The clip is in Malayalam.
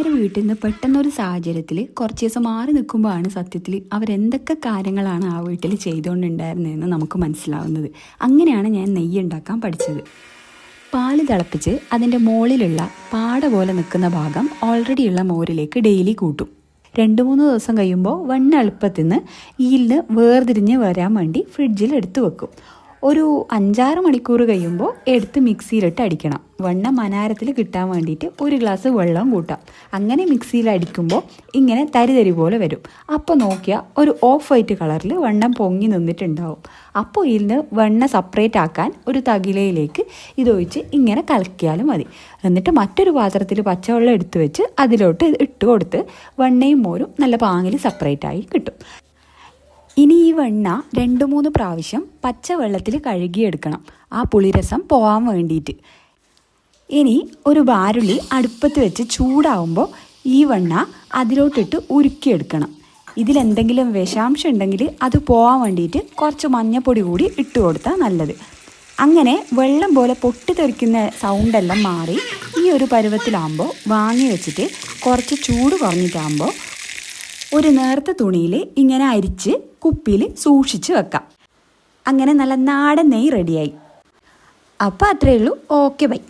ഭാര്യമാർ വീട്ടിൽ നിന്ന് പെട്ടെന്നൊരു സാഹചര്യത്തിൽ കുറച്ച് ദിവസം മാറി നിൽക്കുമ്പോഴാണ് സത്യത്തിൽ അവരെന്തൊക്കെ കാര്യങ്ങളാണ് ആ വീട്ടിൽ ചെയ്തുകൊണ്ടുണ്ടായിരുന്നതെന്ന് നമുക്ക് മനസ്സിലാവുന്നത്. അങ്ങനെയാണ് ഞാൻ നെയ്യ് ഉണ്ടാക്കാൻ പഠിച്ചത്. പാൽ തിളപ്പിച്ച് അതിന്റെ മുകളിലുള്ള പാട പോലെ നിൽക്കുന്ന ഭാഗം ഓൾറെഡി ഉള്ള മോരിലേക്ക് ഡെയിലി കൂട്ടും. രണ്ട് മൂന്ന് ദിവസം കഴിയുമ്പോൾ വണ്ണ എളുപ്പത്തിൽ നിന്ന് ഈലിന് വേർതിരിഞ്ഞ് വരാൻ വേണ്ടി ഫ്രിഡ്ജിൽ എടുത്തു വെക്കും. ഒരു അഞ്ചാറ് മണിക്കൂർ കഴിയുമ്പോൾ എടുത്ത് മിക്സിയിലിട്ട് അടിക്കണം. വെണ്ണ മനാരത്തിൽ കിട്ടാൻ വേണ്ടിയിട്ട് ഒരു ഗ്ലാസ് വെള്ളം കൂട്ടാം. അങ്ങനെ മിക്സിയിൽ അടിക്കുമ്പോൾ ഇങ്ങനെ തരിതരി തരി പോലെ വരും. അപ്പോൾ നോക്കിയാൽ ഒരു ഓഫ് വൈറ്റ് കളറിൽ വെണ്ണം പൊങ്ങി നിന്നിട്ടുണ്ടാവും. അപ്പോൾ ഇതിന് വെണ്ണ സെപ്പറേറ്റ് ആക്കാൻ ഒരു തകിലയിലേക്ക് ഇതൊഴിച്ച് ഇങ്ങനെ കലക്കിയാലും മതി. എന്നിട്ട് മറ്റൊരു പാത്രത്തിൽ പച്ചവെള്ളം എടുത്തു വെച്ച് അതിലോട്ട് ഇട്ട് കൊടുത്ത് വെണ്ണയും മോരും നല്ല പാങ്ങിൽ സെപ്പറേറ്റ് ആയി കിട്ടും. ഇനി ഈ വെണ്ണ രണ്ട് മൂന്ന് പ്രാവശ്യം പച്ചവെള്ളത്തിൽ കഴുകിയെടുക്കണം. ആ പുളിരസം പോകാൻ വേണ്ടിയിട്ട്. ഇനി ഒരു വാരുള്ളി അടുപ്പത്ത് വെച്ച് ചൂടാവുമ്പോൾ ഈ വെണ്ണ അതിലോട്ടിട്ട് ഉരുക്കിയെടുക്കണം. ഇതിലെന്തെങ്കിലും വിഷാംശം ഉണ്ടെങ്കിൽ അത് പോകാൻ വേണ്ടിയിട്ട് കുറച്ച് മഞ്ഞപ്പൊടി കൂടി ഇട്ട് കൊടുത്താൽ നല്ലത്. അങ്ങനെ വെള്ളം പോലെ പൊട്ടിത്തെറിക്കുന്ന സൗണ്ടെല്ലാം മാറി ഈ ഒരു പരുവത്തിലാകുമ്പോൾ വാങ്ങി വെച്ചിട്ട് കുറച്ച് ചൂട് കുറഞ്ഞിട്ടാകുമ്പോൾ ഒരു നേർത്ത തുണിയിൽ ഇങ്ങനെ അരിച്ച് കുപ്പിയിൽ സൂക്ഷിച്ച് വെക്കാം. അങ്ങനെ നല്ല നാടൻ നെയ് റെഡിയായി അപ്പോൾ അത്രയേ ഉള്ളൂ. Okay bye